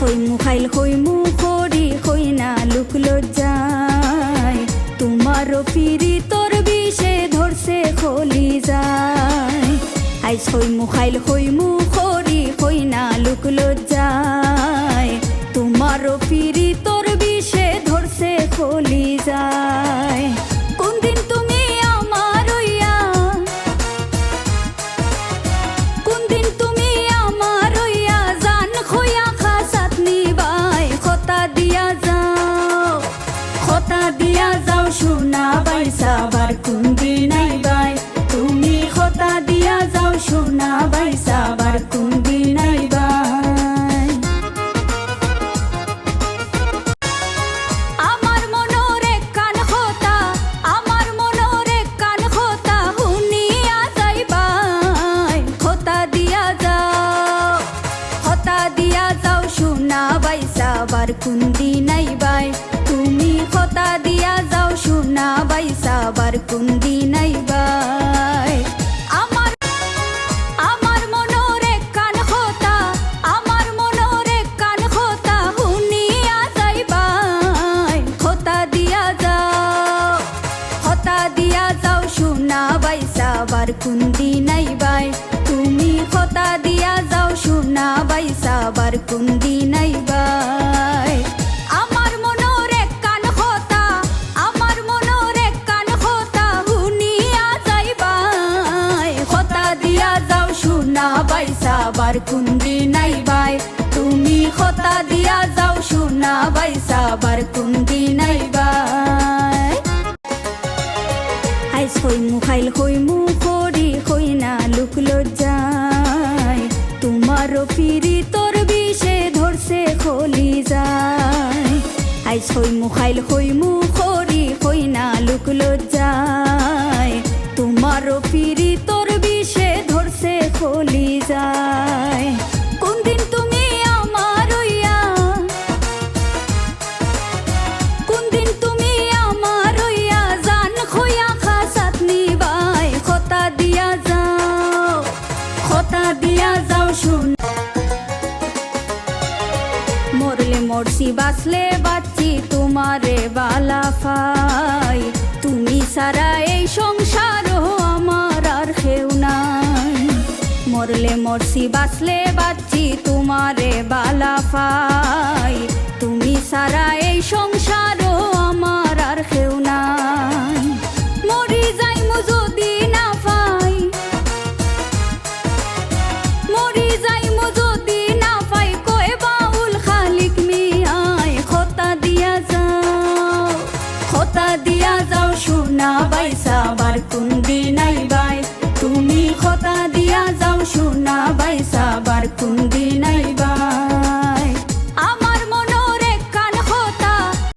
হই মুখাইল, হই মুখরি, হই না লুক লজ্জায়। তোমারও পিরি তোর বিষে ধরছে খলি যায়। আইস হই মুখাইল, হই মুখরি, হই না লুক লজ্জায়। তোমারও পিরি তোর বাইসা বার কুন্দি নাইবাই তুমি হতা দিয়া যাও সোনা বাইসা বার কুন্দি হুনিয়া যাইবাই হতা দিয়া যাও দিয়া কুন্দি নাইবাই তুমি হতা দিয়া যাও সোনা বাইসা বার কুন্দি সোনা বাইসা বার কুন্দি নাইবাই তুমি হতা দিয়া যাও সোনা বাইসা বার কুন্দি নাইবাই আইস হই মুখাইল হই মুখরি হই না লুক লজ্জায়। তোমারও পিরি তোর বিষে ধরছে খলি যায়। আইস হই মুখাইল হই মুখরি হই না লুক লজ্জায়। তোমারও পিরি তোর মরছি বাঁচলে বাচ্চি তোমারে বালা ফাই তুমি সারা এই সংসার আমার আর কেউ নাই। মরলে মরছি, বাঁচলে বাচ্চি তোমারে বালা ফাই তুমি সারা বাই তুমি